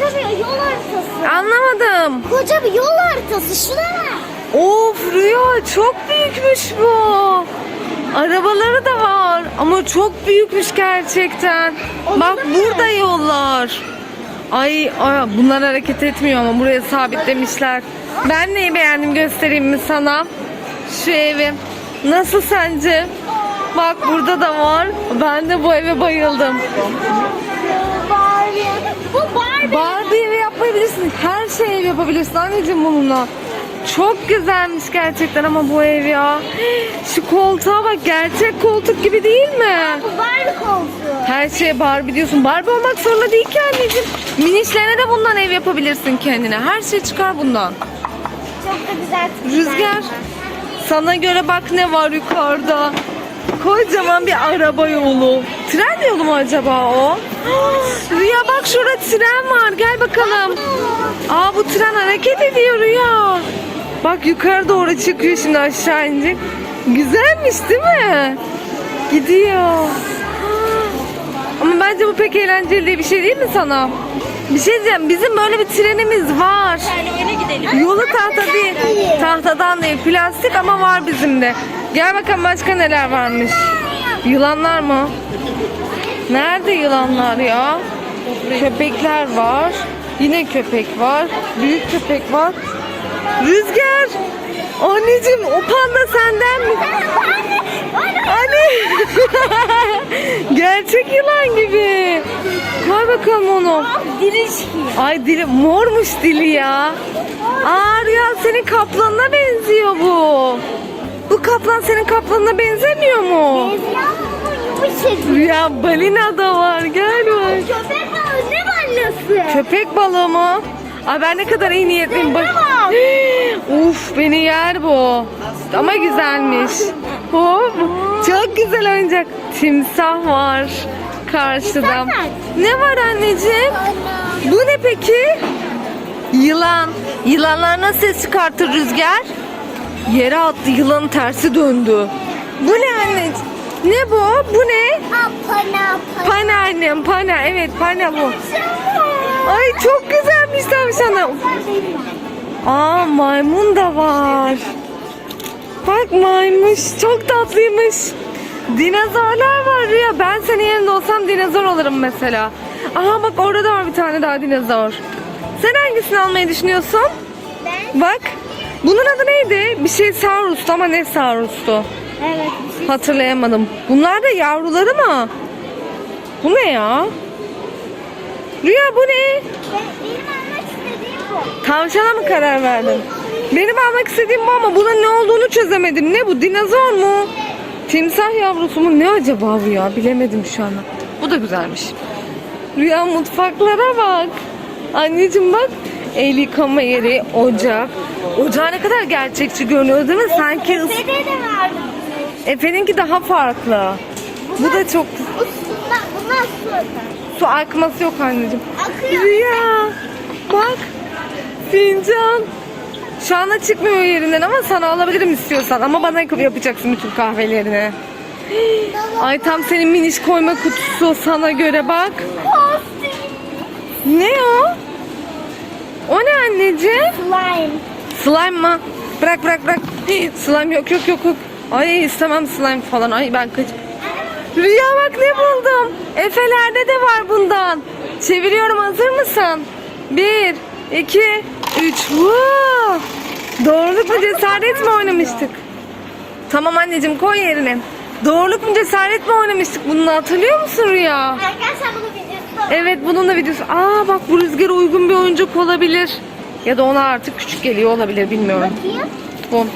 koca bir yol haritası. Anlamadım. Koca bir yol haritası. Şuna bak. Of Rüya çok büyükmüş bu. Arabaları da var ama çok büyükmüş gerçekten. Bak burada yollar. Ay, ay bunlar hareket etmiyor ama buraya sabitlemişler. Ben neyi beğendim göstereyim mi sana? Şu evi. Nasıl sence? Bak burada da var. Ben de bu eve bayıldım. Bu Barbie. Evi yapabilirsin. Her şeyi ev yapabilirsin anneciğim bununla. Çok güzelmiş gerçekten ama bu ev ya. Şu koltuğa bak gerçek koltuk gibi değil mi? Bu Barbie koltuğu. Her şeye Barbie diyorsun. Barbie olmak zorunda değil ki anneciğim. Minişlerine de bundan ev yapabilirsin kendine. Her şey çıkar bundan. Çok da güzel. Rüzgar sana göre bak ne var yukarıda. Kocaman bir araba yolu. Tren yolu mu acaba o? Rüya bak şurada tren var. Gel bakalım. Aa bu tren hareket ediyor Rüya. Bak yukarı doğru çıkıyor şimdi aşağı inecek. Güzelmiş değil mi? Gidiyor. Ama bence bu pek eğlenceli bir şey değil mi sana? Bir şey diyeceğim. Bizim böyle bir trenimiz var. Öyle gidelim. Yolu tahta değil. Tahtadan değil. Plastik ama var bizim de. Gel bakalım başka neler varmış. Yılanlar mı? Nerede yılanlar ya? Köpekler var. Yine köpek var. Büyük köpek var. Rüzgar. Anneciğim o panda senden mi? Anne. Gerçek yılan gibi. Koy bakalım onu. Ay dili mormuş dili ya. Aa Rüya senin kaplanına benziyor bu. Bu kaplan senin kaplanına benzemiyor mu? Benziyor yumuşacık. Rüya balina da var gel bak. Köpek balığı ne balinası? Köpek balığı mı? Ay ben ne kadar iyi niyetliyim bak. Uf beni yer bu. Ama güzelmiş. Hop. Çok güzel oyuncak. Timsah var karşıda. Ne var anneciğim? Bu ne peki? Yılan. Yılanlar nasıl ses çıkartır rüzgar? Yere attı yılanın tersi döndü. Bu ne anneciğim? Ne bu? Bu ne? Aa, pana pana. Pana annem pana. Evet pana bu. Ay çok güzelmiş tavşanım. Aa maymun da var. Bak maymuş çok tatlıymış. Dinozorlar var Rüya. Ben senin yerinde olsam dinozor olurum mesela. Aha bak orada da var bir tane daha dinozor. Sen hangisini almayı düşünüyorsun? Ben. Bak. Bunun adı neydi? Bir şey Saurus'tu ama ne Saurus'tu? Evet. Hatırlayamadım. Bunlar da yavruları mı? Bu ne ya? Rüya bu ne? Ben, benim almak istediğim bu. Tavşana mı karar verdin? Benim almak istediğim bu ama bunun ne olduğunu çözemedim. Ne bu? Dinozor mu? Timsah yavrusu mu? Ne acaba bu ya? Bilemedim şu anda. Bu da güzelmiş. Rüya mutfaklara bak. Anneciğim bak. El yıkama yeri, ocak. Ocağı ne kadar gerçekçi görünüyor değil mi? Sanki Efe'de de vardı. Efe'ninki daha farklı. Bu da çok... Bu sular, bunlar su akar. Su akması yok anneciğim. Akıyor. Rüya. Bak. Fincan. Şu anda çıkmıyor yerinden ama sana alabilirim istiyorsan. Ama bana yapacaksın bütün kahvelerini. Ay tam senin miniş koyma kutusu sana göre bak. Ne o? O ne anneciğim? Slime. Slime mı? Bırak bırak bırak. Slime yok yok yok yok. Ay istemem slime falan. Ay ben kaç. Rüya bak ne buldum. Efelerde de var bundan. Çeviriyorum hazır mısın? Bir, iki, üç. Wow! Doğruluk mu cesaret mi oynamıştık? Tamam anneciğim koy yerine. Doğruluk mu cesaret mi oynamıştık bununla hatırlıyor musun Rüya? Arkadaşlar bunu videosu. Evet bunun da videosu. Aa bak bu rüzgara uygun bir oyuncak olabilir. Ya da ona artık küçük geliyor olabilir bilmiyorum. Bakayım. Bu.